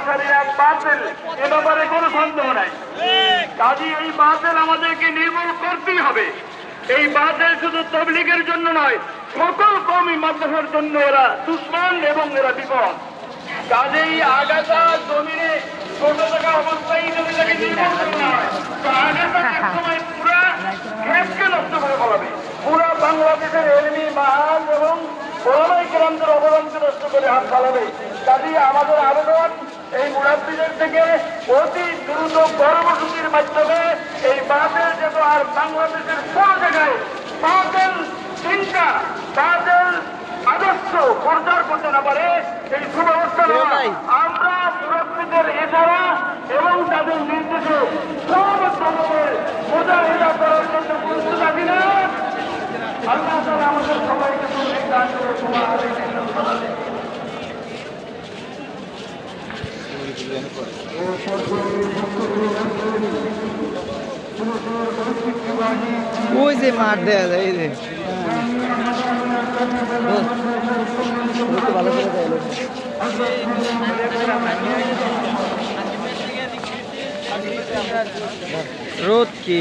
অনুসারী এক বাতিল এ ব্যাপারে কোনো সন্দেহ নাই। কাজী এই বাতিল আমাদেরকে নির্মূল করতেই হবে। এই বাতিল শুধু তবলিগের জন্য নয় সকল মাদ্রাসার জন্য এরা দুশ্মন এবং এরা বিপদ। কাজেই আগাছা জমিনে ছোট থাকা অবস্থায় যদি তাকে নির্মূল করা হয় আগাছা এক সময় পুরা নষ্ট করে ফেলাবে। পুরা বাংলাদেশের এলমি মাহাজ এবং ওলামাই কেরামদের অবদানকে নষ্ট করে হাত ফেলাবে কাজেই আমাদের আবেদন মুরাব্বীদের থেকে অতি দ্রুত কর্মসূচির মাধ্যমে এই বাতের যেন আর বাংলাদেশের কোনো জায়গায় বাতেল চিন্তা বাতেল আদর্শ প্রচার করতে না পারে এই সুব্যবস্থা আমরা মুরব্বীদের এছাড়া এবং তাদের নির্দেশে সব ধরনের মোজাহিদা করার জন্য প্রস্তুত আছি না। আল্লাহ আমাদের সবাইকে তৌফিক দান করে ওই যে মাঠ দেয়া যায় এই যে। রোদ কি?